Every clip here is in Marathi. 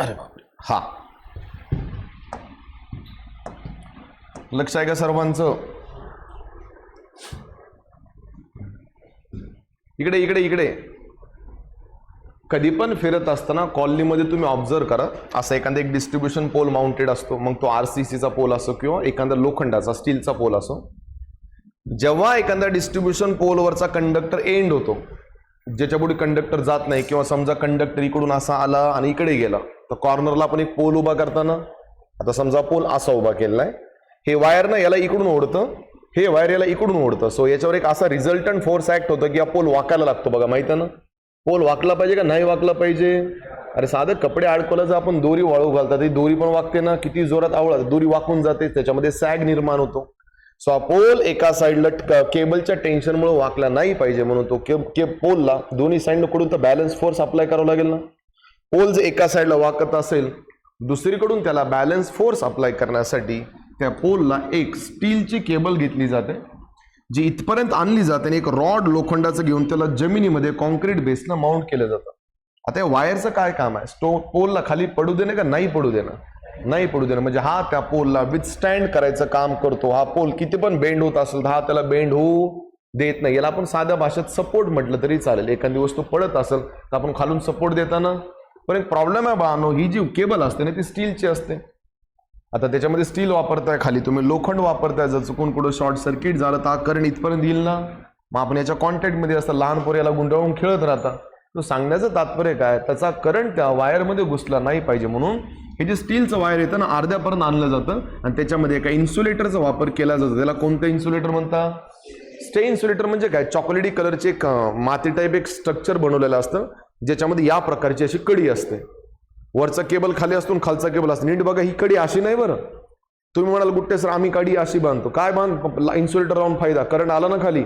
अरे बापरे. हा. लक्ष आहे का सर्वांचं? इकडे इकडे इकडे. कधी पण फिरत असताना कॉलनीमध्ये तुम्ही ऑब्झर्व करा. असा एखादा एक डिस्ट्रीब्युशन पोल माउंटेड असतो मग तो आर सी सीचा पोल असो किंवा एखादा लोखंडाचा स्टीलचा पोल असो. जेव्हा एखादा डिस्ट्रीब्युशन पोलवरचा कंडक्टर एंड होतो ज्याच्या पुढे कंडक्टर जात नाही किंवा समजा कंडक्टर इकडून असा आला आणि इकडे गेला तर कॉर्नरला आपण एक पोल उभा करताना आता समजा पोल असा उभा केलेला आहे हे वायर ना याला इकडून ओढतं हे वायर याला इकडून ओढतं. सो याच्यावर एक असा रिझल्टंट फोर्स ऍक्ट होतं की हा पोल वाकायला लागतो बघा माहिती ना? पोल वाकला पाहिजे का नाही वाकला पाहिजे? अरे साधं कपडे अडकवलं जर आपण दोरी वाळू घालतात ती दोरी पण वाकते ना किती जोरात आवळत दोरी वाकून जाते त्याच्यामध्ये सॅग निर्माण होतो. सो हा पोल एका साईडला केबलच्या टेन्शनमुळे वाकला नाही पाहिजे म्हणून तो के के पोलला दोन्ही साईडनं कडून तर बॅलन्स फोर्स अप्लाय करावा लागेल ना? पोल जर एका साईडला वाकत असेल दुसरीकडून त्याला बॅलन्स फोर्स अप्लाय करण्यासाठी त्या पोलला एक स्टीलची केबल घेतली जाते जी इथपर्यंत आणली जाते आणि एक रॉड लोखंडाचं घेऊन त्याला जमिनीमध्ये कॉन्क्रीट बेसनं माउंट केलं जातं. आता या वायरचं काय काम आहे? स्टो पोलला खाली पडू देणं का नाही पडू देणं? नाही पडू देणं. म्हणजे हा त्या पोलला विथस्टँड करायचं काम करतो. हा पोल किती पण बेंड होत असेल तर हा त्याला बेंड होऊ देत नाही. याला आपण साध्या भाषेत सपोर्ट म्हटलं तरी चालेल. एखादी वस्तू पडत असेल तर आपण खालून सपोर्ट देताना पण एक प्रॉब्लेम आहे बानो ही जी केबल असते ना ती स्टीलची असते. आता त्याच्यामध्ये स्टील वापरताय खाली तुम्ही लोखंड वापरताय जर चुकून कुठं शॉर्ट सर्किट झालं तर हा करंट इथपर्यंत येईल ना. मग आपण याच्या कॉन्टॅक्टमध्ये असतं लहान पोर याला गुंडाळून खेळत राहता. तो सांगण्याचं तात्पर्य काय? त्याचा करंट त्या वायरमध्ये घुसला नाही पाहिजे म्हणून हे जे स्टीलचं वायर येतं ना अर्ध्यापर्यंत आणलं जातं. आणि त्याच्यामध्ये एका इन्सुलेटरचा वापर केला जातो. त्याला कोणतं इन्सुलेटर म्हणता? स्टे इन्सुलेटर म्हणजे काय? चॉकलेटी कलरचे एक माती टाईप एक स्ट्रक्चर बनवलेलं असतं. ज्याच्यामध्ये या प्रकारची अशी कडी असते. वरचा केबल खाली असतो खालचा केबल असतो. नीट बघा ही कडी अशी नाही बरं. तुम्ही म्हणाल गुट्टे सर आम्ही कडी अशी बांधतो. काय बांध? इन्सुलेटर लावून फायदा. करंट आला ना खाली?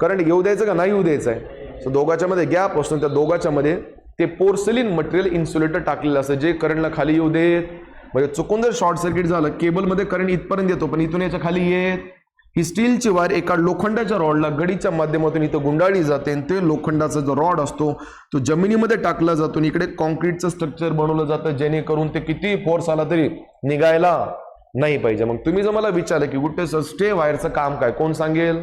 करंट येऊ द्यायचं का? नाही येऊ द्यायचं आहे. सो दोघाच्यामध्ये गॅप असतो त्या दोघाच्यामध्ये ते पोर्सलिन मटेरियल इन्सुलेटर टाकलेलं असतं जे करंटला खाली येऊ देत. म्हणजे चुकून जर शॉर्ट सर्किट झालं केबलमध्ये करंट इथपर्यंत येतो पण इथून याच्या खाली येत. ही स्टीलची वायर एका लोखंडाच्या रॉडला गडीच्या माध्यमातून इथं गुंडाळली जाते आणि ते लोखंडाचा जो रॉड असतो तो जमिनीमध्ये टाकला जातो इकडे कॉन्क्रीटचं स्ट्रक्चर बनवलं जातं जेणेकरून ते किती फोर्स आला तरी निघायला नाही पाहिजे. मग तुम्ही जर मला विचारलं की कुठे सर स्टे वायरचं काम काय? कोण सांगेल?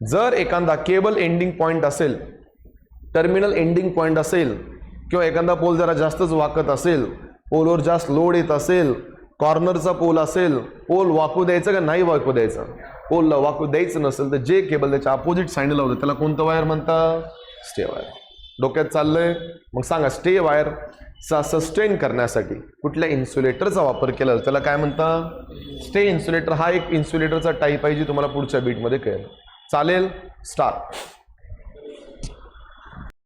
जर एखादा केबल एंडिंग पॉईंट असेल टर्मिनल एंडिंग पॉईंट असेल किंवा एखादा पोल जरा जास्तच वाकत असेल पोलवर जास्त लोड येत असेल कॉर्नरचा पोल असेल पोल वाकू द्यायचं का नाही वाकू द्यायचं? पोलला वाकू द्यायचं नसेल तर जे केबल त्याच्या अपोजिट साईडला होतं त्याला कोणतं वायर म्हणतात? स्टे वायर डोक्यात चाललंय. मग सांगा स्टे वायर चा सस्टेन करण्यासाठी कुठल्या इन्सुलेटरचा वापर केला जातो? त्याला काय म्हणतात? स्टे इन्सुलेटर हा एक इन्सुलेटरचा टाईप आहे जी तुम्हाला पुढच्या बीटमध्ये कळेल. चालेल? स्टार्ट